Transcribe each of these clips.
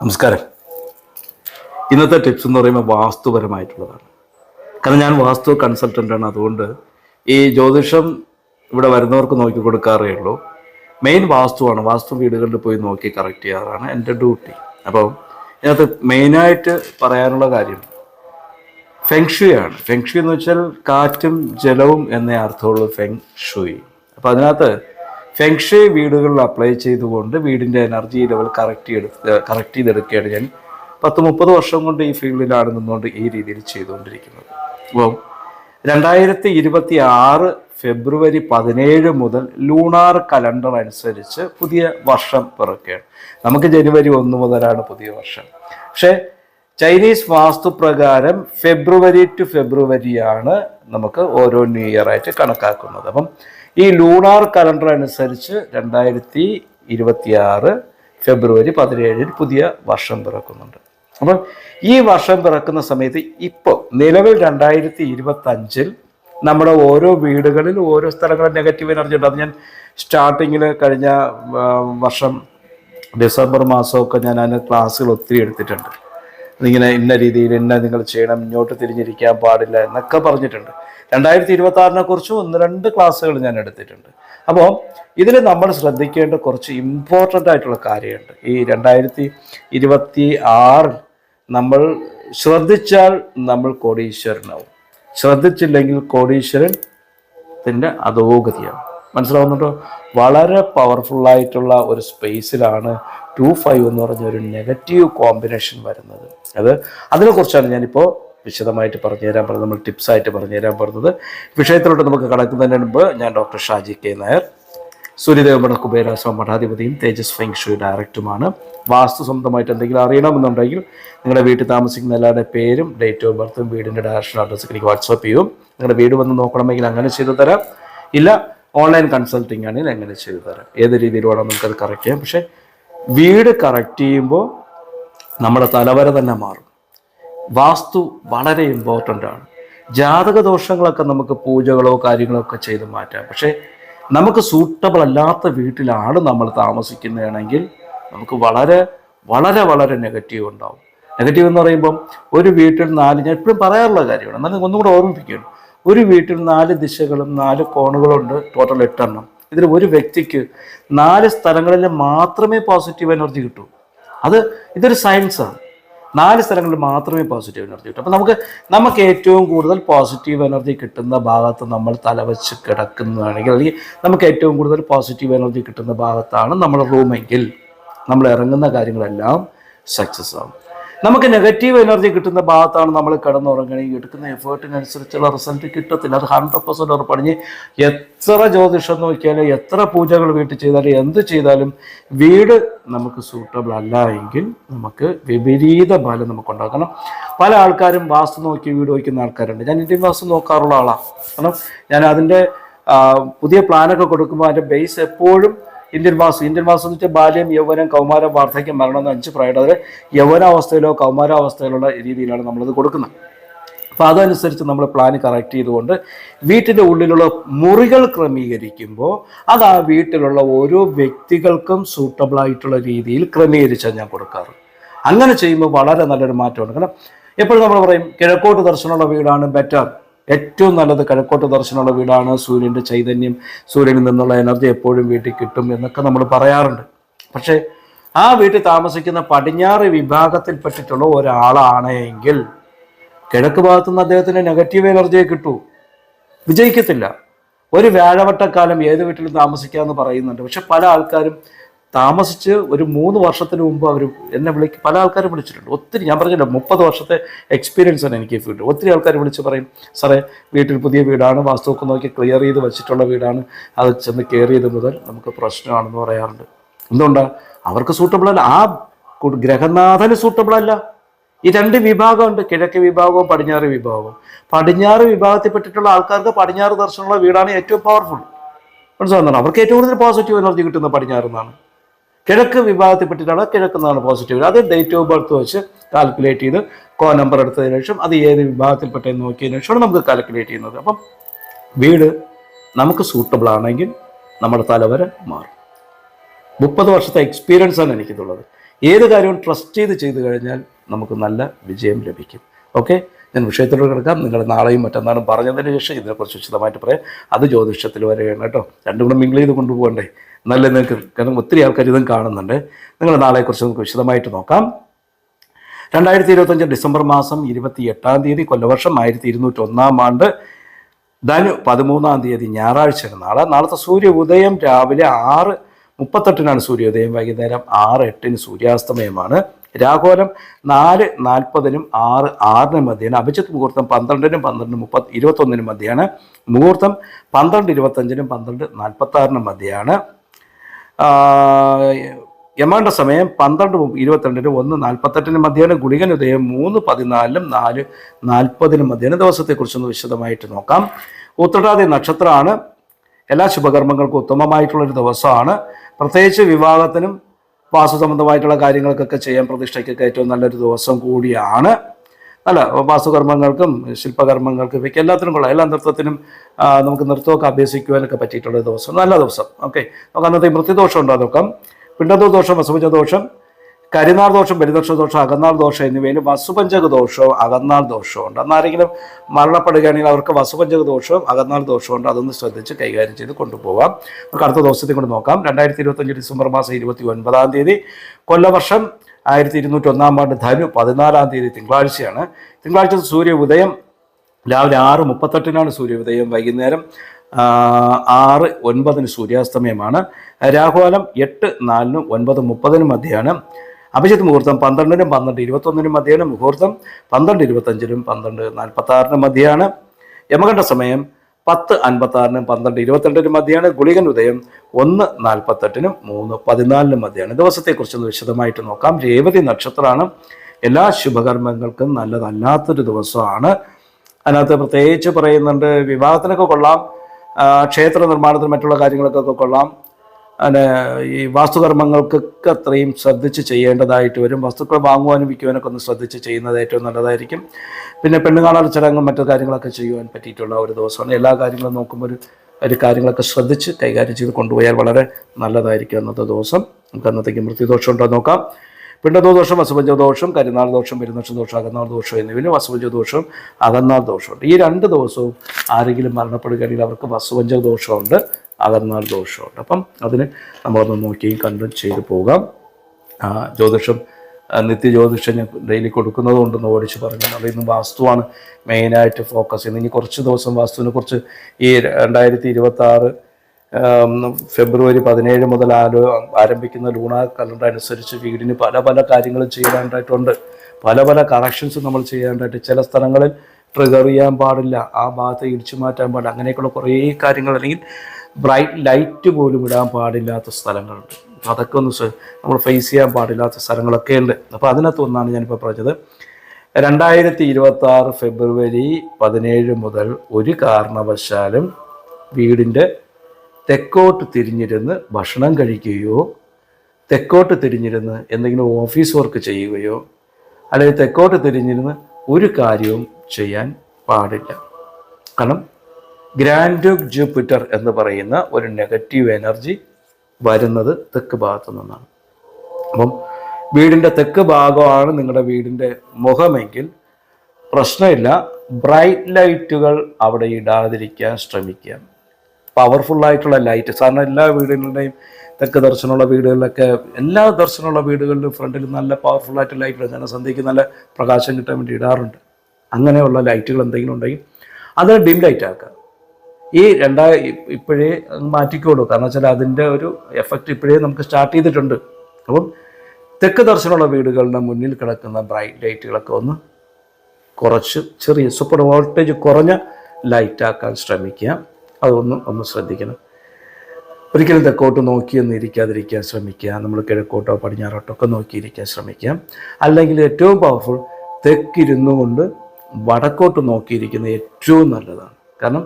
നമസ്കാരം. ഇന്നത്തെ ടിപ്സ് എന്ന് പറയുമ്പോൾ വാസ്തുപരമായിട്ടുള്ളതാണ്. കാരണം ഞാൻ വാസ്തു കൺസൾട്ടന്റാണ് അതുകൊണ്ട് ഈ ജ്യോതിഷം ഇവിടെ വരുന്നവർക്ക് നോക്കി കൊടുക്കാറേ ഉള്ളൂ. മെയിൻ വാസ്തുവാണ്. വാസ്തു വീടുകളിൽ പോയി നോക്കി കറക്റ്റ് ചെയ്യാറാണ് എന്റെ ഡ്യൂട്ടി അപ്പം ഇതിനകത്ത് മെയിനായിട്ട് പറയാനുള്ള കാര്യം ഫെങ്ഷുയാണ് ഫെങ്ഷു എന്ന് വെച്ചാൽ കാറ്റും ജലവും എന്നേ അർത്ഥമുള്ളൂ ഫെങ് ഷുയി അപ്പോൾ അതിനകത്ത് ഫെങ്ഷു വീടുകളിൽ അപ്ലൈ ചെയ്തുകൊണ്ട് വീടിന്റെ എനർജി ലെവൽ കറക്റ്റ് ചെയ്ത് കറക്റ്റ് ചെയ്തെടുക്കുകയാണ് ഞാൻ പത്ത് മുപ്പത് വർഷം കൊണ്ട് ഈ ഫീൽഡിലാണ് നിന്നുകൊണ്ട് ഈ രീതിയിൽ ചെയ്തുകൊണ്ടിരിക്കുന്നത്. അപ്പം രണ്ടായിരത്തി ഇരുപത്തി ആറ് ഫെബ്രുവരി പതിനേഴ് മുതൽ ലൂണാർ കലണ്ടർ അനുസരിച്ച് പുതിയ വർഷം പിറക്കുകയാണ്. നമുക്ക് ജനുവരി ഒന്ന് മുതലാണ് പുതിയ വർഷം. പക്ഷേ ചൈനീസ് വാസ്തുപ്രകാരം ഫെബ്രുവരി ടു ഫെബ്രുവരിയാണ് നമുക്ക് ഓരോ ന്യൂ ഇയർ ആയിട്ട് കണക്കാക്കുന്നത്. അപ്പം ഈ ലൂണാർ കലണ്ടർ അനുസരിച്ച് രണ്ടായിരത്തി ഇരുപത്തിയാറ് ഫെബ്രുവരി പതിനേഴിന് പുതിയ വർഷം പിറക്കുന്നുണ്ട്. അപ്പം ഈ വർഷം പിറക്കുന്ന സമയത്ത് ഇപ്പോൾ നിലവിൽ രണ്ടായിരത്തി ഇരുപത്തി അഞ്ചിൽ നമ്മുടെ ഓരോ വീടുകളിൽ ഓരോ സ്ഥലങ്ങളിൽ നെഗറ്റീവ് എനർജി ഉണ്ട്. അത് ഞാൻ സ്റ്റാർട്ടിങ്ങിൽ കഴിഞ്ഞ വർഷം ഡിസംബർ മാസമൊക്കെ ഞാൻ അതിന് ക്ലാസ്സുകൾ ഒത്തിരി എടുത്തിട്ടുണ്ട്. ഇങ്ങനെ ഇന്ന രീതിയിൽ ഇന്ന നിങ്ങൾ ചെയ്യണം ഇങ്ങോട്ട് തിരിഞ്ഞിരിക്കാൻ പാടില്ല എന്നൊക്കെ പറഞ്ഞിട്ടുണ്ട്. രണ്ടായിരത്തി ഇരുപത്തി ആറിനെ കുറിച്ച് ഒന്ന് രണ്ട് ക്ലാസ്സുകൾ ഞാൻ എടുത്തിട്ടുണ്ട്. അപ്പോൾ ഇതിൽ നമ്മൾ ശ്രദ്ധിക്കേണ്ട കുറച്ച് ഇമ്പോർട്ടന്റ് ആയിട്ടുള്ള കാര്യമുണ്ട്. ഈ രണ്ടായിരത്തി ഇരുപത്തി ആറിൽ നമ്മൾ ശ്രദ്ധിച്ചാൽ നമ്മൾ കോടീശ്വരനാവും. ശ്രദ്ധിച്ചില്ലെങ്കിൽ കോടീശ്വരൻ ത്തിന്റെ അധോഗതിയാണ്. മനസ്സിലാവുന്നുണ്ടോ? വളരെ പവർഫുള്ളായിട്ടുള്ള ഒരു സ്പേസിലാണ് ടു ഫൈവ് എന്ന് പറഞ്ഞ ഒരു നെഗറ്റീവ് കോമ്പിനേഷൻ വരുന്നത്. അത് അതിനെക്കുറിച്ചാണ് ഞാനിപ്പോൾ വിശദമായിട്ട് പറഞ്ഞു തരാൻ പറഞ്ഞത് നമ്മൾ ടിപ്സായിട്ട് പറഞ്ഞു തരാൻ പറഞ്ഞത്. വിഷയത്തിലോട്ട് നമുക്ക് കടക്കുന്നതിന് മുമ്പ് ഞാൻ ഡോക്ടർ ഷാജി കെ നായർ സൂര്യദേവമഠ കുബേരാശ്രമ മഠാധിപതിയും തേജസ് ഫെങ്ഷു ഡയറക്ടറുമാണ്. വാസ്തു സ്വന്തമായിട്ട് എന്തെങ്കിലും അറിയണമെന്നുണ്ടെങ്കിൽ നിങ്ങളുടെ വീട്ടിൽ താമസിക്കുന്ന എല്ലാവരുടെ പേരും ഡേറ്റ് ഓഫ് ബർത്തും വീടിന്റെ ഡയറക്ഷൻ അഡ്രസ്സ് എനിക്ക് വാട്സപ്പ് ചെയ്യും. നിങ്ങളുടെ വീട് വന്ന് നോക്കണമെങ്കിൽ അങ്ങനെ ചെയ്തു തരാം. ഇല്ല ഓൺലൈൻ കൺസൾട്ടിംഗ് ആണെങ്കിൽ അങ്ങനെ ചെയ്തു തരാം. ഏത് രീതിയിൽ വേണം നമുക്കത് കറക്റ്റ് ചെയ്യാം. പക്ഷേ വീട് കറക്റ്റ് ചെയ്യുമ്പോൾ നമ്മുടെ തലവര തന്നെ മാറും. വാസ്തു വളരെ ഇമ്പോർട്ടന്റ് ആണ്. ജാതക ദോഷങ്ങളൊക്കെ നമുക്ക് പൂജകളോ കാര്യങ്ങളോ ഒക്കെ ചെയ്ത് മാറ്റാം. പക്ഷേ നമുക്ക് സൂട്ടബിൾ അല്ലാത്ത വീട്ടിലാണ് നമ്മൾ താമസിക്കുന്നതാണെങ്കിൽ നമുക്ക് വളരെ വളരെ വളരെ നെഗറ്റീവ് ഉണ്ടാവും. നെഗറ്റീവ് എന്ന് പറയുമ്പം ഒരു വീട്ടിൽ നാല് ഞാൻ എപ്പോഴും പറയാറുള്ള കാര്യമാണ്. എന്നാലും ഒന്നുകൂടെ ഓർമ്മിപ്പിക്കുകയാണ്. ഒരു വീട്ടിൽ നാല് ദിശകളും നാല് കോണുകളുണ്ട്. ടോട്ടൽ എട്ടെണ്ണം. ഇതിൽ ഒരു വ്യക്തിക്ക് നാല് സ്ഥലങ്ങളിൽ മാത്രമേ പോസിറ്റീവ് എനർജി കിട്ടൂ. അത് ഇതൊരു സയൻസാണ് നാല് സ്ഥലങ്ങളിൽ മാത്രമേ പോസിറ്റീവ് എനർജി കിട്ടൂ. അപ്പം നമുക്ക് നമുക്ക് ഏറ്റവും കൂടുതൽ പോസിറ്റീവ് എനർജി കിട്ടുന്ന ഭാഗത്ത് നമ്മൾ തലവച്ച് കിടക്കുന്നതാണെങ്കിൽ അല്ലെങ്കിൽ നമുക്ക് ഏറ്റവും കൂടുതൽ പോസിറ്റീവ് എനർജി കിട്ടുന്ന ഭാഗത്താണ് നമ്മുടെ റൂമെങ്കിൽ നമ്മൾ ഇറങ്ങുന്ന കാര്യങ്ങളെല്ലാം സക്സസ് ആവും. നമുക്ക് നെഗറ്റീവ് എനർജി കിട്ടുന്ന ഭാഗത്താണ് നമ്മൾ കിടന്നുറങ്ങണമെങ്കിൽ എടുക്കുന്ന എഫേർട്ടിനനുസരിച്ചുള്ള റിസൾട്ട് കിട്ടത്തില്ല. അത് ഹൺഡ്രഡ് പെർസെന്റ് ഉറപ്പണിഞ്ഞ് എത്ര ജ്യോതിഷം നോക്കിയാലും എത്ര പൂജകൾ വീട്ടിൽ ചെയ്താലും എന്ത് ചെയ്താലും വീട് നമുക്ക് സൂട്ടബിൾ അല്ല എങ്കിൽ നമുക്ക് വിപരീത ഫലം നമുക്ക് ഉണ്ടാക്കണം. പല ആൾക്കാരും വാസ്തു നോക്കി വീട് വയ്ക്കുന്ന ആൾക്കാരുണ്ട്. ഞാൻ ഇന്ത്യൻ വാസ്തു നോക്കാറുള്ള ആളാണ് കാരണം ഞാൻ അതിന്റെ പുതിയ പ്ലാനൊക്കെ കൊടുക്കുമ്പോൾ അതിന്റെ ബേസ് എപ്പോഴും ഇന്ത്യൻ വാസ്തു ഇന്ത്യൻ വാസ്തു എന്ന് വെച്ചാൽ ബാല്യം യൗവനം കൗമാരം വാർദ്ധക്യം മരണം എന്ന് അഞ്ച് പ്രായം അതിൽ യൗവനാവസ്ഥയിലോ കൗമാരാവസ്ഥയിലുള്ള രീതിയിലാണ് നമ്മളത് കൊടുക്കുന്നത്. അപ്പോൾ അതനുസരിച്ച് നമ്മൾ പ്ലാൻ കറക്റ്റ് ചെയ്തുകൊണ്ട് വീട്ടിന്റെ ഉള്ളിലുള്ള മുറികൾ ക്രമീകരിക്കുമ്പോൾ അത് ആ വീട്ടിലുള്ള ഓരോ വ്യക്തികൾക്കും സൂട്ടബിൾ ആയിട്ടുള്ള രീതിയിൽ ക്രമീകരിച്ചാണ് ഞാൻ കൊടുക്കാറ്. അങ്ങനെ ചെയ്യുമ്പോൾ വളരെ നല്ലൊരു മാറ്റമാണ് കാരണം എപ്പോഴും നമ്മൾ പറയും കിഴക്കോട്ട് ദർശനമുള്ള വീടാണ് ബെറ്റർ ഏറ്റവും നല്ലത് കിഴക്കോട്ട് ദർശനമുള്ള വീടാണ് സൂര്യന്റെ ചൈതന്യം. സൂര്യനിൽ നിന്നുള്ള എനർജി എപ്പോഴും വീട്ടിൽ കിട്ടും എന്നൊക്കെ നമ്മൾ പറയാറുണ്ട്. പക്ഷേ ആ വീട്ടിൽ താമസിക്കുന്ന പടിഞ്ഞാറ് വിഭാഗത്തിൽപ്പെട്ടിട്ടുള്ള ഒരാളാണെങ്കിൽ കിഴക്ക് ഭാഗത്തു നിന്ന് അദ്ദേഹത്തിന് നെഗറ്റീവ് എനർജിയെ കിട്ടൂ. വിജയിക്കത്തില്ല. ഒരു വ്യാഴവട്ടക്കാലം ഏത് വീട്ടിലും താമസിക്കാമെന്ന് പറയുന്നുണ്ട്. പക്ഷെ പല ആൾക്കാരും താമസിച്ച് ഒരു മൂന്ന് വർഷത്തിന് മുമ്പ് അവർ എന്നെ വിളിക്ക് പല ആൾക്കാരും വിളിച്ചിട്ടുണ്ട്. ഒത്തിരി ഞാൻ പറഞ്ഞില്ല മുപ്പത് വർഷത്തെ എക്സ്പീരിയൻസ് ആണ് എനിക്ക് ഫീൽഡ് ഒത്തിരി ആൾക്കാർ വിളിച്ച് പറയും സാറേ വീട്ടിൽ പുതിയ വീടാണ് വാസ്തുവൊക്കെ നോക്കി ക്ലിയർ ചെയ്ത് വെച്ചിട്ടുള്ള വീടാണ് അത് ചെന്ന് കയറിയത് മുതൽ നമുക്ക് പ്രശ്നമാണെന്ന് പറയാറുണ്ട്. എന്തുകൊണ്ടാണ് അവർക്ക് സൂട്ടബിൾ അല്ല. ആ ഗ്രഹനാഥന് സൂട്ടബിൾ അല്ല. ഈ രണ്ട് വിഭാഗമുണ്ട്. കിഴക്ക് വിഭാഗവും പടിഞ്ഞാറ് വിഭാഗവും. പടിഞ്ഞാറ് വിഭാഗത്തിൽപ്പെട്ടിട്ടുള്ള ആൾക്കാർക്ക് പടിഞ്ഞാറ് ദർശനമുള്ള വീടാണ് ഏറ്റവും പവർഫുൾ മനസ്സിലാകുന്നതാണ് അവർക്ക് ഏറ്റവും കൂടുതൽ പോസിറ്റീവ് എനർജി കിട്ടുന്ന പടിഞ്ഞാറ് നിന്നാണ് കിഴക്ക് വിഭാഗത്തിൽപ്പെട്ടിട്ടാണ് കിഴക്ക് നിന്നാണ് പോസിറ്റീവ് അത് ഡേറ്റ് ഓഫ് ബർത്ത് വെച്ച് കാൽക്കുലേറ്റ് ചെയ്ത് കോ നമ്പർ എടുത്തതിന് ശേഷം അത് ഏത് വിഭാഗത്തിൽപ്പെട്ടെന്ന് നോക്കിയതിന് ശേഷമാണ് നമുക്ക് കാൽക്കുലേറ്റ് ചെയ്യുന്നത്. അപ്പം വീട് നമുക്ക് സൂട്ടബിൾ ആണെങ്കിൽ നമ്മുടെ തലവര മാറും. മുപ്പത് വർഷത്തെ എക്സ്പീരിയൻസ് ആണ് എനിക്കിതുള്ളത് ഏത് കാര്യവും ട്രസ്റ്റ് ചെയ്ത് ചെയ്തു കഴിഞ്ഞാൽ നമുക്ക് നല്ല വിജയം ലഭിക്കും. ഓക്കെ ഞാൻ വിഷയത്തിലൂടെ കിടക്കാം. നിങ്ങൾ നാളെയും മറ്റന്നാളും പറഞ്ഞതിന് ശേഷം ഇതിനെക്കുറിച്ച് വിശദമായിട്ട് പറയാം. അത് ജ്യോതിഷത്തിൽ വരെയാണ് കേട്ടോ. രണ്ടും കൂടെ മിങ്കിൾ ചെയ്ത് കൊണ്ടുപോകണ്ടേ? എന്നാലേ നിങ്ങൾക്ക് കാരണം ഒത്തിരി ആൾക്കാർ ഇതും കാണുന്നുണ്ട്. നിങ്ങൾ നാളെക്കുറിച്ച് നമുക്ക് വിശദമായിട്ട് നോക്കാം. രണ്ടായിരത്തി ഇരുപത്തഞ്ച് ഡിസംബർ മാസം ഇരുപത്തി എട്ടാം തീയതി കൊല്ലവർഷം ആയിരത്തി ഇരുന്നൂറ്റി ഒന്നാം ആണ്ട് ധനു പതിമൂന്നാം തീയതി ഞായറാഴ്ചയാണ് നാളെ. നാളത്തെ സൂര്യ ഉദയം രാവിലെ ആറ് മുപ്പത്തെട്ടിനാണ് സൂര്യോദയം. വൈകുന്നേരം ആറ് എട്ടിന് സൂര്യാസ്തമയമാണ്. രാഘോലം നാല് നാൽപ്പതിനും ആറ് ആറിനും മധ്യയാണ്. അഭിജിത്ത് മുഹൂർത്തം പന്ത്രണ്ടിനും പന്ത്രണ്ട് മുപ്പത്തി ഇരുപത്തൊന്നിനും മധ്യയാണ്. മുഹൂർത്തം പന്ത്രണ്ട് ഇരുപത്തഞ്ചിനും പന്ത്രണ്ട് നാൽപ്പത്തി ആറിനും മധ്യയാണ്. യമാണ്ട സമയം പന്ത്രണ്ട് ഇരുപത്തിരണ്ടിന് ഒന്ന് നാൽപ്പത്തെട്ടിന് മധ്യേന ഗുളികൻ ഉദയം മൂന്ന് പതിനാലിനും നാല് നാൽപ്പതിനും മധ്യയാണ് ദിവസത്തെക്കുറിച്ചൊന്ന് വിശദമായിട്ട് നോക്കാം. ഉത്തരാതി നക്ഷത്രമാണ്. എല്ലാ ശുഭകർമ്മങ്ങൾക്കും ഉത്തമമായിട്ടുള്ളൊരു ദിവസമാണ്. പ്രത്യേകിച്ച് വിവാഹത്തിനും വാസു സംബന്ധമായിട്ടുള്ള കാര്യങ്ങൾക്കൊക്കെ ചെയ്യാൻ പ്രതിഷ്ഠയ്ക്കൊക്കെ ഏറ്റവും നല്ലൊരു ദിവസം കൂടിയാണ്. അല്ല വാസുകർമ്മങ്ങൾക്കും ശില്പകർമ്മങ്ങൾക്കും ഇവയ്ക്ക് എല്ലാത്തിനും കൊള്ളാം. എല്ലാ നൃത്തത്തിനും നമുക്ക് നൃത്തമൊക്കെ അഭ്യസിക്കുവാനൊക്കെ പറ്റിയിട്ടുള്ള ദിവസം നല്ല ദിവസം. ഓക്കെ. നമുക്ക് അന്നത്തെ മൃത്യുദോഷം ഉണ്ടോ നോക്കാം. പിണ്ടതോ ദോഷം വസുപഞ്ച ദോഷം കരിനാൾ ദോഷം ബലിദോഷ ദോഷം അകന്നാൾ ദോഷം എന്നിവയിൽ വസുപഞ്ചക ദോഷവും അകന്നാൾ ദോഷവും ഉണ്ട്. അന്നാരെങ്കിലും മരണപ്പെടുകയാണെങ്കിൽ അവർക്ക് വസുപഞ്ചക ദോഷവും അകന്നാൾ ദോഷവും ഉണ്ട്. അതൊന്ന് ശ്രദ്ധിച്ച് കൈകാര്യം ചെയ്ത് കൊണ്ടുപോകാം നമുക്ക് അടുത്ത ദിവസത്തെ കൊണ്ട് നോക്കാം. രണ്ടായിരത്തി ഇരുപത്തഞ്ച് ഡിസംബർ മാസം ഇരുപത്തി ഒൻപതാം തീയതി. കൊല്ലവർഷം ആയിരത്തി ഇരുന്നൂറ്റി ഒന്നാം ആണ്ട് ധനു പതിനാലാം തീയതി തിങ്കളാഴ്ചയാണ്. തിങ്കളാഴ്ച സൂര്യ ഉദയം രാവിലെ ആറ് മുപ്പത്തെട്ടിനാണ് സൂര്യോദയം വൈകുന്നേരം ആ, ആറ് ഒൻപതിന് സൂര്യാസ്തമയമാണ്. രാഹുകാലം എട്ട് നാലിനും ഒൻപത് മുപ്പതിനും മധ്യയാണ് അഭിജിത്ത് മുഹൂർത്തം പന്ത്രണ്ടിനും പന്ത്രണ്ട് ഇരുപത്തൊന്നിനും മധ്യയാണ് മുഹൂർത്തം. പന്ത്രണ്ട് ഇരുപത്തഞ്ചിനും പന്ത്രണ്ട് നാൽപ്പത്തി ആറിനും മധ്യയാണ് യമകണ്ഠ സമയം പത്ത് അൻപത്തി ആറിനും പന്ത്രണ്ട് ഇരുപത്തിരണ്ടിനും മധ്യയാണ് ഗുളികൻ ഉദയം ഒന്ന് നാൽപ്പത്തെട്ടിനും മൂന്ന് പതിനാലിനും മധ്യയാണ് ദിവസത്തെക്കുറിച്ചൊന്ന് വിശദമായിട്ട് നോക്കാം. രേവതി നക്ഷത്രമാണ്. എല്ലാ ശുഭകർമ്മങ്ങൾക്കും നല്ലതല്ലാത്തൊരു ദിവസമാണ്. അതിനകത്ത് പ്രത്യേകിച്ച് പറയുന്നുണ്ട് വിവാഹത്തിനൊക്കെ കൊള്ളാം. ക്ഷേത്ര നിർമ്മാണത്തിന് മറ്റുള്ള കാര്യങ്ങൾക്കൊക്കെ കൊള്ളാം. ഈ വാസ്തുകർമ്മങ്ങൾക്കൊക്കെ അത്രയും ശ്രദ്ധിച്ച് ചെയ്യേണ്ടതായിട്ട് വരും. വസ്തുക്കൾ വാങ്ങുവാനും വിൽക്കുവാനൊക്കെ ഒന്ന് ശ്രദ്ധിച്ച് ചെയ്യുന്നത് ഏറ്റവും നല്ലതായിരിക്കും. പിന്നെ പെണ്ണ് കാണാൻ ചടങ്ങും മറ്റു കാര്യങ്ങളൊക്കെ ചെയ്യുവാൻ പറ്റിയിട്ടുള്ള ഒരു ദിവസമാണ്. എല്ലാ കാര്യങ്ങളും നോക്കുമ്പോൾ ഒരു ഒരു കാര്യങ്ങളൊക്കെ ശ്രദ്ധിച്ച് കൈകാര്യം ചെയ്ത് കൊണ്ടുപോയാൽ വളരെ നല്ലതായിരിക്കും അന്നത്തെ ദിവസം. നമുക്ക് അന്നത്തേക്ക് മൃത്യുദോഷം ഉണ്ടോ നോക്കാം. പിണ്ടതോ ദോഷം വസുപഞ്ച ദോഷം കരിനാൾ ദോഷം പെരുന്നക്ഷ ദോഷം അകന്നാൾ ദോഷം എന്നിവയിലും വസുപഞ്ച ദോഷം അകന്നാൾ ദോഷമുണ്ട് ഈ രണ്ട് ദിവസവും ആരെങ്കിലും മരണപ്പെടുകയാണെങ്കിൽ അവർക്ക് ദോഷമുണ്ട് അകന്നാൾ ദോഷമുണ്ട് അപ്പം അതിന് നമ്മളൊന്ന് നോക്കിയും കണ്ടും ചെയ്തു പോകാം. ജ്യോതിഷം ആ, നിത്യ ജ്യോതിഷം ഞാൻ ഡെയിലി കൊടുക്കുന്നതുകൊണ്ടെന്ന് ഓടിച്ച് പറഞ്ഞു അത് ഇന്ന് വാസ്തുവാണ് മെയിനായിട്ട് ഫോക്കസ് ചെയ്യുന്നത്. ഇനി കുറച്ച് ദിവസം വാസ്തുവിനെ കുറിച്ച് ഈ രണ്ടായിരത്തി ഇരുപത്തി ആറ് ഫെബ്രുവരി പതിനേഴ് മുതൽ ആലോ ആരംഭിക്കുന്ന ലൂണാർ കലണ്ടർ അനുസരിച്ച് വീടിന് പല പല കാര്യങ്ങളും ചെയ്യാനായിട്ടുണ്ട് പല പല കറക്ഷൻസ് നമ്മൾ ചെയ്യാനായിട്ട് ചില സ്ഥലങ്ങളിൽ ട്രിഗർ ചെയ്യാൻ പാടില്ല. ആ ഭാഗത്ത് ഇടിച്ചു മാറ്റാൻ പാടില്ല. അങ്ങനെയൊക്കെയുള്ള കുറേ കാര്യങ്ങൾ അല്ലെങ്കിൽ ബ്രൈറ്റ് ലൈറ്റ് പോലും ഇടാൻ പാടില്ലാത്ത സ്ഥലങ്ങളുണ്ട്. അതൊക്കെ ഒന്ന് നമ്മൾ ഫേസ് ചെയ്യാൻ പാടില്ലാത്ത സ്ഥലങ്ങളൊക്കെ ഉണ്ട്. അപ്പോൾ അതിനകത്ത് ഒന്നാണ് ഞാനിപ്പോൾ പറഞ്ഞത്. രണ്ടായിരത്തി ഇരുപത്തി ആറ് ഫെബ്രുവരി പതിനേഴ് മുതൽ ഒരു കാരണവശാലും വീടിന്റെ തെക്കോട്ട് തിരിഞ്ഞിരുന്ന് ഭക്ഷണം കഴിക്കുകയോ തെക്കോട്ട് തിരിഞ്ഞിരുന്ന് എന്തെങ്കിലും ഓഫീസ് വർക്ക് ചെയ്യുകയോ അല്ലെങ്കിൽ തെക്കോട്ട് തിരിഞ്ഞിരുന്ന് ഒരു കാര്യവും ചെയ്യാൻ പാടില്ല. കാരണം ഗ്രാൻഡ് ജൂപ്പിറ്റർ എന്ന് പറയുന്ന ഒരു നെഗറ്റീവ് എനർജി വരുന്നത് തെക്ക് ഭാഗത്തു നിന്നാണ്. അപ്പം വീടിന്റെ തെക്ക് ഭാഗമാണ് നിങ്ങളുടെ വീടിന്റെ മുഖമെങ്കിൽ പ്രശ്നമില്ല. ബ്രൈറ്റ് ലൈറ്റുകൾ അവിടെ ഇടാതിരിക്കാൻ ശ്രമിക്കുക. പവർഫുൾ ആയിട്ടുള്ള ലൈറ്റ് സാധാരണ എല്ലാ വീടുകളുടെയും തെക്ക് ദർശനമുള്ള വീടുകളിലൊക്കെ എല്ലാ ദർശനമുള്ള വീടുകളിലും ഫ്രണ്ടിൽ നല്ല പവർഫുൾ ആയിട്ട് ലൈറ്റ് ഞാൻ സന്ധ്യയ്ക്ക് നല്ല പ്രകാശം കിട്ടാൻ വേണ്ടി ഇടാറുണ്ട്. അങ്ങനെയുള്ള ലൈറ്റുകൾ എന്തെങ്കിലും ഉണ്ടെങ്കിൽ അത് ഡിം ലൈറ്റ് ആക്കുക. ഈ രണ്ടാ ഇപ്പോഴേ മാറ്റിക്കോളൂ. കാരണം വെച്ചാൽ അതിന്റെ ഒരു എഫക്റ്റ് ഇപ്പോഴേ നമുക്ക് സ്റ്റാർട്ട് ചെയ്തിട്ടുണ്ട്. അപ്പം തെക്ക് ദർശനമുള്ള വീടുകളുടെ മുന്നിൽ കിടക്കുന്ന ബ്രൈറ്റ് ലൈറ്റുകളൊക്കെ ഒന്ന് കുറച്ച് ചെറിയ സൂപ്പർ വോൾട്ടേജ് കുറഞ്ഞ ലൈറ്റാക്കാൻ ശ്രമിക്കുക. അതൊന്ന് ഒന്ന് ശ്രദ്ധിക്കണം. ഒരിക്കലും തെക്കോട്ട് നോക്കിയൊന്നും ഇരിക്കാതിരിക്കാൻ ശ്രമിക്കുക. നമ്മൾ കിഴക്കോട്ടോ പടിഞ്ഞാറോട്ടോ ഒക്കെ നോക്കിയിരിക്കാൻ ശ്രമിക്കുക. അല്ലെങ്കിൽ ഏറ്റവും പവർഫുൾ തെക്കിരുന്നു കൊണ്ട് വടക്കോട്ട് നോക്കിയിരിക്കുന്നത് ഏറ്റവും നല്ലതാണ്. കാരണം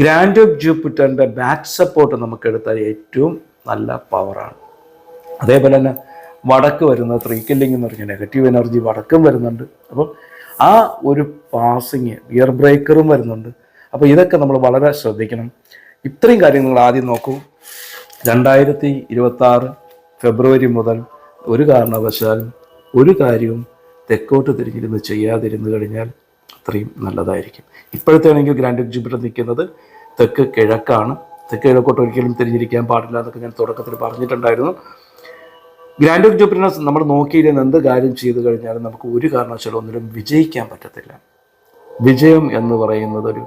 ഗ്രാൻഡ് ഓഫ് ജൂപ്പിറ്ററിന്റെ ബാക്ക് സപ്പോർട്ട് നമുക്ക് എടുത്താൽ ഏറ്റവും നല്ല പവറാണ് അതേപോലെ തന്നെ വടക്ക് വരുന്ന ത്രീ കില്ലിംഗ് എന്ന് പറഞ്ഞ നെഗറ്റീവ് എനർജി വടക്കും വരുന്നുണ്ട്. അപ്പം ആ ഒരു പാസിങ് ഗിയർ ബ്രേക്കറും വരുന്നുണ്ട്. അപ്പോൾ ഇതൊക്കെ നമ്മൾ വളരെ ശ്രദ്ധിക്കണം. ഇത്രയും കാര്യങ്ങൾ നിങ്ങൾ ആദ്യം നോക്കൂ. രണ്ടായിരത്തി ഇരുപത്തി ആറ് ഫെബ്രുവരി മുതൽ ഒരു കാരണവശാലും ഒരു കാര്യവും തെക്കോട്ട് തിരിഞ്ഞിരുന്ന് ചെയ്യാതിരുന്നു കഴിഞ്ഞാൽ അത്രയും നല്ലതായിരിക്കും. ഇപ്പോഴത്തെ ആണെങ്കിൽ ഗ്രാൻഡ് എക്സിബിറ്റർ നിൽക്കുന്നത് തെക്ക് കിഴക്കാണ്. തെക്ക് കിഴക്കോട്ട് ഒരിക്കലും തിരിഞ്ഞിരിക്കാൻ പാടില്ല എന്നൊക്കെ ഞാൻ തുടക്കത്തിൽ പറഞ്ഞിട്ടുണ്ടായിരുന്നു. ഗ്രാൻഡ് ഓഫ് ജൂപ്പിറ്ററിനെ നമ്മൾ നോക്കിയിരുന്ന എന്ത് കാര്യം ചെയ്തു കഴിഞ്ഞാലും നമുക്ക് ഒരു കാരണവശാലും ഒന്നിലും വിജയിക്കാൻ പറ്റത്തില്ല. വിജയം എന്ന് പറയുന്നത് ഒരു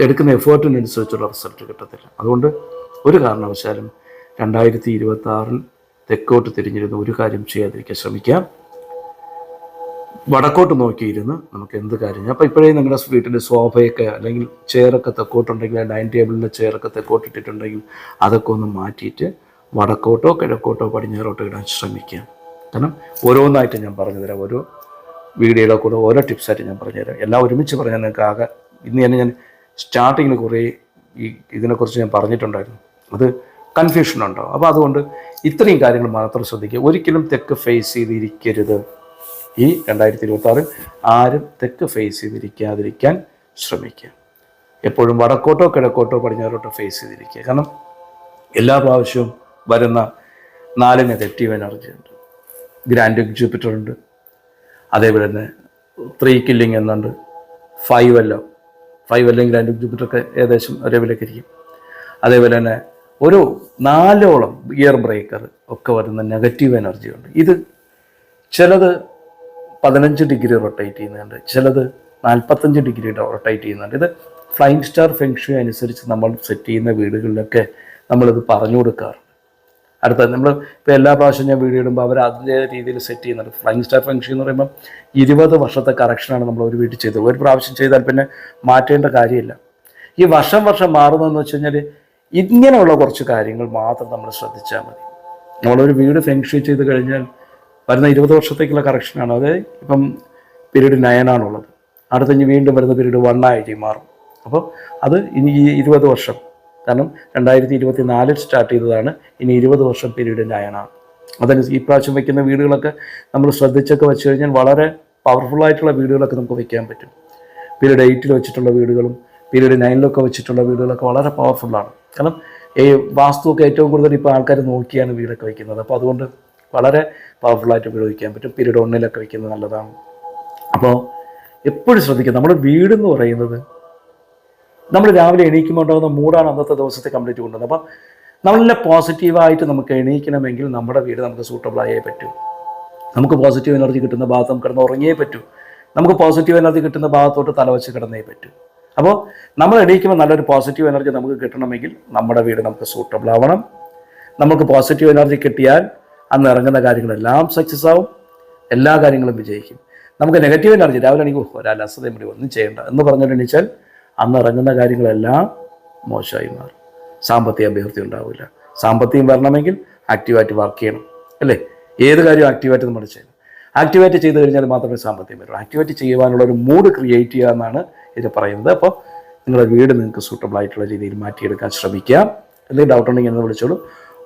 എടുക്കുന്ന എഫേർട്ടിനനുസരിച്ചുള്ള റിസൾട്ട് കിട്ടത്തില്ല. അതുകൊണ്ട് ഒരു കാരണവശാലും രണ്ടായിരത്തി ഇരുപത്തി ആറിൽ തെക്കോട്ട് തിരിഞ്ഞിരുന്ന് ഒരു കാര്യം ചെയ്യാതിരിക്കാൻ ശ്രമിക്കാം. വടക്കോട്ട് നോക്കിയിരുന്ന് നമുക്ക് എന്ത് കാര്യം അപ്പോൾ ഇപ്പോഴേ നിങ്ങളുടെ വീട്ടിന്റെ സോഫയൊക്കെ അല്ലെങ്കിൽ ചെയറൊക്കെ തെക്കോട്ടുണ്ടെങ്കിൽ ഡൈനിങ് ടേബിളിന്റെ ചെയറൊക്കെ തെക്കോട്ട് ഇട്ടിട്ടുണ്ടെങ്കിൽ അതൊക്കെ ഒന്ന് മാറ്റിയിട്ട് വടക്കോട്ടോ കിഴക്കോട്ടോ പടിഞ്ഞാറോട്ടോ ഇടാൻ ശ്രമിക്കുക കാരണം ഓരോന്നായിട്ട് ഞാൻ പറഞ്ഞു തരാം ഓരോ വീഡിയോയുടെ കൂടെ ഓരോ ടിപ്സായിട്ട് ഞാൻ പറഞ്ഞുതരാം. എല്ലാം ഒരുമിച്ച് പറഞ്ഞാൽ നിങ്ങൾക്ക് ആകെ ഇന്ന് തന്നെ ഞാൻ സ്റ്റാർട്ടിങ്ങിൽ കുറേ ഈ ഇതിനെക്കുറിച്ച് ഞാൻ പറഞ്ഞിട്ടുണ്ടായിരുന്നു. അത് കൺഫ്യൂഷൻ ഉണ്ടാവും അപ്പോൾ അതുകൊണ്ട് ഇത്രയും കാര്യങ്ങൾ മാത്രം ശ്രദ്ധിക്കുക. ഒരിക്കലും തെക്ക് ഫേസ് ചെയ്തിരിക്കരുത്. ഈ രണ്ടായിരത്തി ഇരുപത്തി ആറിൽ ആരും തെക്ക് ഫേസ് ചെയ്തിരിക്കാതിരിക്കാൻ ശ്രമിക്കുക. എപ്പോഴും വടക്കോട്ടോ കിഴക്കോട്ടോ പടിഞ്ഞാറോട്ടോ ഫേസ് ചെയ്തിരിക്കുക. കാരണം എല്ലാ പ്രാവശ്യവും വരുന്ന നാല് നെഗറ്റീവ് എനർജി ഉണ്ട്. ഗ്രാൻഡ് ജൂപ്പിറ്റർ ഉണ്ട്. അതേപോലെ തന്നെ ത്രീ കില്ലിങ് എന്നുണ്ട്. ഫൈവ് എല്ലോ ഫൈവ് അല്ലെങ്കിൽ ഗ്രാൻഡ് ജൂപ്പിറ്റർ ഒക്കെ ഏകദേശം ഒരേ വിലയ്ക്ക് ഇരിക്കും. അതേപോലെ തന്നെ ഒരു നാലോളം ഇയർ ബ്രേക്കർ ഒക്കെ വരുന്ന നെഗറ്റീവ് എനർജി ഉണ്ട്. ഇത് ചിലത് പതിനഞ്ച് ഡിഗ്രി റൊട്ടേറ്റ് ചെയ്യുന്നുണ്ട് ചിലത് നാൽപ്പത്തഞ്ച് ഡിഗ്രി റൊട്ടേറ്റ് ചെയ്യുന്നുണ്ട്. ഇത് ഫ്ലൈങ് സ്റ്റാർ ഫെങ്ഷു അനുസരിച്ച് നമ്മൾ സെറ്റ് ചെയ്യുന്ന വീടുകളിലൊക്കെ നമ്മളിത് പറഞ്ഞു കൊടുക്കാറുണ്ട്. അടുത്ത നമ്മൾ ഇപ്പോൾ എല്ലാ പ്രാവശ്യം ഞാൻ വീഡിയോ ഇടുമ്പോൾ അവർ അതിന്റെ രീതിയിൽ സെറ്റ് ചെയ്യുന്നുണ്ട്. ഫ്ലൈങ് സ്റ്റാർ ഫംഗ്ഷൻ എന്ന് പറയുമ്പോൾ ഇരുപത് വർഷത്തെ കറക്ഷനാണ് നമ്മൾ ഒരു വീട്ടിൽ ചെയ്തത്. ഒരു പ്രാവശ്യം ചെയ്താൽ പിന്നെ മാറ്റേണ്ട കാര്യമില്ല. ഈ വർഷം വർഷം മാറുന്നതെന്ന് വെച്ച് കഴിഞ്ഞാൽ ഇങ്ങനെയുള്ള കുറച്ച് കാര്യങ്ങൾ മാത്രം നമ്മൾ ശ്രദ്ധിച്ചാൽ മതി. നമ്മളൊരു വീട് ഫെങ്ഷി ചെയ്ത് കഴിഞ്ഞാൽ വരുന്ന ഇരുപത് വർഷത്തേക്കുള്ള കറക്ഷനാണ് അതായത് ഇപ്പം പീരീഡ് നയനാണുള്ളത് അടുത്ത ഇനി വീണ്ടും വരുന്ന പീരീഡ് ആയിട്ട് മാറും. അപ്പോൾ അത് ഇനി ഈ ഇരുപത് വർഷം കാരണം രണ്ടായിരത്തി ഇരുപത്തി നാലിൽ സ്റ്റാർട്ട് ചെയ്തതാണ്. ഇനി ഇരുപത് വർഷം പീരീഡിന്റെ അയണാണ് അതിന് ഈ പ്രാവശ്യം വയ്ക്കുന്ന വീടുകളൊക്കെ നമ്മൾ ശ്രദ്ധിച്ചൊക്കെ വെച്ച് കഴിഞ്ഞാൽ വളരെ പവർഫുള്ളായിട്ടുള്ള വീടുകളൊക്കെ നമുക്ക് വയ്ക്കാൻ പറ്റും. പീരീഡ് എയ്റ്റിൽ വെച്ചിട്ടുള്ള വീടുകളും പീരീഡ് നയനിലൊക്കെ വെച്ചിട്ടുള്ള വീടുകളൊക്കെ വളരെ പവർഫുള്ളാണ് കാരണം ഈ വാസ്തുവൊക്കെ ഏറ്റവും കൂടുതൽ ഇപ്പോൾ ആൾക്കാർ നോക്കിയാണ് വീടൊക്കെ വയ്ക്കുന്നത് അപ്പോൾ അതുകൊണ്ട് വളരെ പവർഫുള്ളായിട്ട് ഉപയോഗിക്കാൻ പറ്റും. പീരീഡ് ഒന്നിലൊക്കെ വയ്ക്കുന്നത് നല്ലതാണ്. അപ്പോൾ എപ്പോഴും ശ്രദ്ധിക്കുക നമ്മുടെ വീടെന്ന് പറയുന്നത് നമ്മൾ രാവിലെ എണീക്കുമ്പോൾ ഉണ്ടാകുന്ന മൂടാണ് അന്നത്തെ ദിവസത്തെ കംപ്ലീറ്റ് കൊണ്ടുവന്നത്. അപ്പം നല്ല പോസിറ്റീവായിട്ട് നമുക്ക് എണീക്കണമെങ്കിൽ നമ്മുടെ വീട് നമുക്ക് സൂട്ടബിൾ ആയേ പറ്റൂ. നമുക്ക് പോസിറ്റീവ് എനർജി കിട്ടുന്ന ഭാഗത്ത് നമുക്ക് കിടന്ന് ഉറങ്ങിയേ പറ്റൂ. നമുക്ക് പോസിറ്റീവ് എനർജി കിട്ടുന്ന ഭാഗത്തോട്ട് തലവച്ച് കിടന്നേ പറ്റൂ. അപ്പോൾ നമ്മൾ എണീക്കുമ്പോൾ നല്ലൊരു പോസിറ്റീവ് എനർജി നമുക്ക് കിട്ടണമെങ്കിൽ നമ്മുടെ വീട് നമുക്ക് സൂട്ടബിൾ ആവണം. നമുക്ക് പോസിറ്റീവ് എനർജി കിട്ടിയാൽ അന്ന് ഇറങ്ങുന്ന കാര്യങ്ങളെല്ലാം സക്സസ് ആവും. എല്ലാ കാര്യങ്ങളും വിജയിക്കും. നമുക്ക് നെഗറ്റീവ് എനർജി രാവിലെ എനിക്ക് ഒരാൾ അലസതയും കൂടി ഒന്നും ചെയ്യേണ്ട എന്ന് പറഞ്ഞുകൊണ്ട് എണീച്ചാൽ അന്ന് ഇറങ്ങുന്ന കാര്യങ്ങളെല്ലാം മോശമായി മാറും. സാമ്പത്തിക അഭ്യർത്ഥി ഉണ്ടാവില്ല. സാമ്പത്തികം വരണമെങ്കിൽ ആക്റ്റീവായിട്ട് വർക്ക് ചെയ്യണം അല്ലേ? ഏത് കാര്യവും ആക്റ്റീവായിട്ട് നമ്മൾ ചെയ്യണം. ആക്ടിവേറ്റ് ചെയ്ത് കഴിഞ്ഞാൽ മാത്രമേ സാമ്പത്തികം വരുള്ളൂ ആക്ടിവേറ്റ് ചെയ്യുവാനുള്ള ഒരു മൂഡ് ക്രിയേറ്റ് ചെയ്യുക എന്നാണ് ഇത് പറയുന്നത്. അപ്പോൾ നിങ്ങളുടെ വീട് നിങ്ങൾക്ക് സൂട്ടബിൾ ആയിട്ടുള്ള രീതിയിൽ മാറ്റിയെടുക്കാൻ ശ്രമിക്കുക എന്തെങ്കിലും ഡൗട്ട് ഉണ്ടെങ്കിൽ എന്ന് വിളിച്ചോളൂ.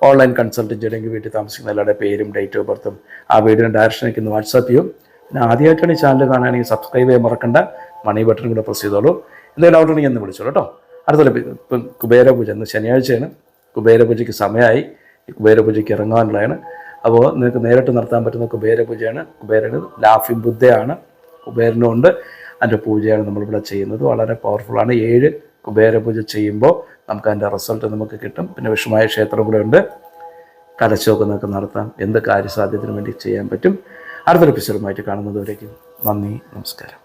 ഓൺലൈൻ കൺസൾട്ടന്റ് ചെയ്യണമെങ്കിൽ വീട്ടിൽ താമസിക്കുന്ന എല്ലാവരുടെ പേരും ഡേറ്റ് ഓഫ് ബർത്തും ആ വീടിന്റെ ഡയറക്ഷനൊക്കെ ഒന്ന് വാട്സാപ്പ് ചെയ്യും. പിന്നെ ആദ്യമായിട്ടാണ് ഈ ചാനൽ കാണുകയാണെങ്കിൽ സബ്സ്ക്രൈബ് ചെയ്യാൻ മറക്കണ്ട. മണി ബട്ടൺ കൂടെ പ്രസ് ചെയ്തോളൂ. എന്തെങ്കിലും ഡൗട്ട് ഉണ്ടെങ്കിൽ എന്ന് വിളിച്ചോളൂ കേട്ടോ. അടുത്തല്ല ഇപ്പം കുബേര പൂജ ഇന്ന് ശനിയാഴ്ചയാണ്. കുബേര പൂജയ്ക്ക് സമയമായി. കുബേരപൂജയ്ക്ക് കുബേര പൂജയ്ക്ക് ഇറങ്ങാനുള്ളതാണ്. അപ്പോൾ നിങ്ങൾക്ക് നേരിട്ട് നടത്താൻ പറ്റുന്ന കുബേര പൂജയാണ്. കുബേരന് ലാഫിംഗ് ബുദ്ധയാണ്. കുബേരനുണ്ട് അതിന്റെ പൂജയാണ് നമ്മളിവിടെ ചെയ്യുന്നത്. വളരെ പവർഫുള്ളാണ് ഏഴ് കുബേര പൂജ ചെയ്യുമ്പോൾ നമുക്ക് അതിന്റെ റിസൾട്ട് നമുക്ക് കിട്ടും. പിന്നെ വിഷമായ ക്ഷേത്രം കൂടെ ഉണ്ട്. കലശമൊക്കെ നിങ്ങൾക്ക് നടത്താം. എന്ത് കാര്യസാധ്യത്തിനു വേണ്ടി ചെയ്യാൻ പറ്റും. അടുത്തൊരു എപ്പിസോഡുമായിട്ട് കാണുന്നതുവരേക്കും നന്ദി നമസ്കാരം.